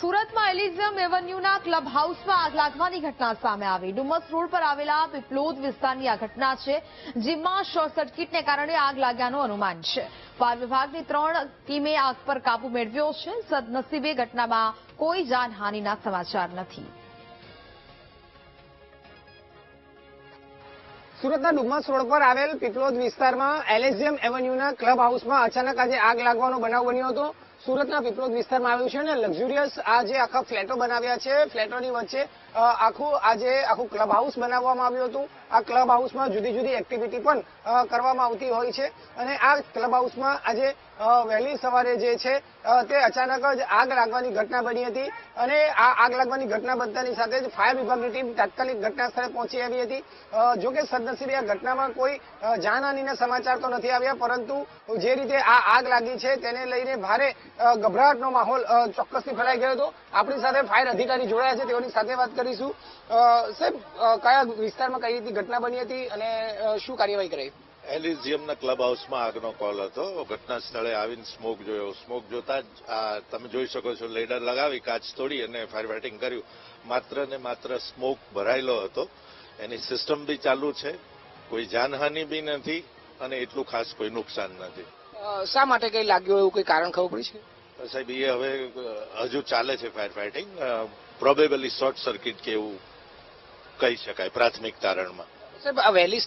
સુરતમાં એલિઝિયમ એવન્યુના ક્લબ હાઉસમાં આગ લાગવાની ઘટના સામે આવી. ડુમસ રોડ પર આવેલા પીપલોદ વિસ્તારની આ ઘટના છે, જેમાં શોર્ટ સર્કિટને કારણે આગ લાગ્યાનું અનુમાન છે. ફાયર વિભાગની ત્રણ ટીમે આગ પર કાબુ મેળવ્યો છે. સદનસીબે ઘટનામાં કોઈ જાનહાનિના સમાચાર નથી. સુરતના ડુમસ રોડ પર આવેલ પીપલોદ વિસ્તારમાં એલેઝિયમ એવન્યુના ક્લબ હાઉસમાં અચાનક આજે આગ લાગવાનો બનાવ બન્યો હતો. સુરતના પીપલોદ વિસ્તારમાં આવ્યું છે અને લક્ઝુરિયસ આ જે આખા ફ્લેટો બનાવ્યા છે. ફ્લેટોની વચ્ચે આખું આજે આખું ક્લબ હાઉસ બનાવવામાં આવ્યું હતું. આ ક્લબ હાઉસમાં જુદી જુદી એક્ટિવિટી પણ કરવામાં આવતી હોય છે. અને આ ક્લબ હાઉસમાં આજે વહેલી સવારે જે છે તે અચાનક જ આગ લાગવાની ઘટના બની હતી. અને આ આગ લાગવાની ઘટના બનતાની સાથે જ ફાયર વિભાગની ટીમ તાત્કાલિક ઘટના સ્થળે પહોંચી આવી હતી. જો કે સદનસીબે આ ઘટનામાં કોઈ જાનહાનીના સમાચાર તો નથી આવ્યા, પરંતુ જે રીતે આ આગ લાગી છે તેને લઈને ભારે ગભરાટનો માહોલ ચોક્કસથી ફેલાઈ ગયો હતો. આપણી સાથે ફાયર અધિકારી જોડાયા છે, તેઓની સાથે વાત કરીશું. સાહેબ કયા વિસ્તારમાં કઈ રીતે ઘટના બની હતી અને શું કાર્યવાહી કરાઈ? એલિઝિયમના ક્લબ હાઉસમાં આગનો કોલ હતો. ઘટના સ્થળે આવીને સ્મોક જોયો. સ્મોક જોતા જ તમે જોઈ શકો છો લેડર લગાવી કાચ તોડી અને ફાયર ફાઇટિંગ કર્યું. માત્ર ને માત્ર સ્મોક ભરાયેલો હતો. એની સિસ્ટમ બી ચાલુ છે. કોઈ જાનહાનિ બી નથી અને એટલું ખાસ કોઈ નુકસાન નથી. શા માટે કઈ લાગ્યું એવું કોઈ કારણ ખબર પડી છે? સાહેબ એ હવે હજુ ચાલે છે fire fighting. Probably short circuit કે એવું કહી શકાય પ્રાથમિક તારણમાં. સાહેબ આ વહેલી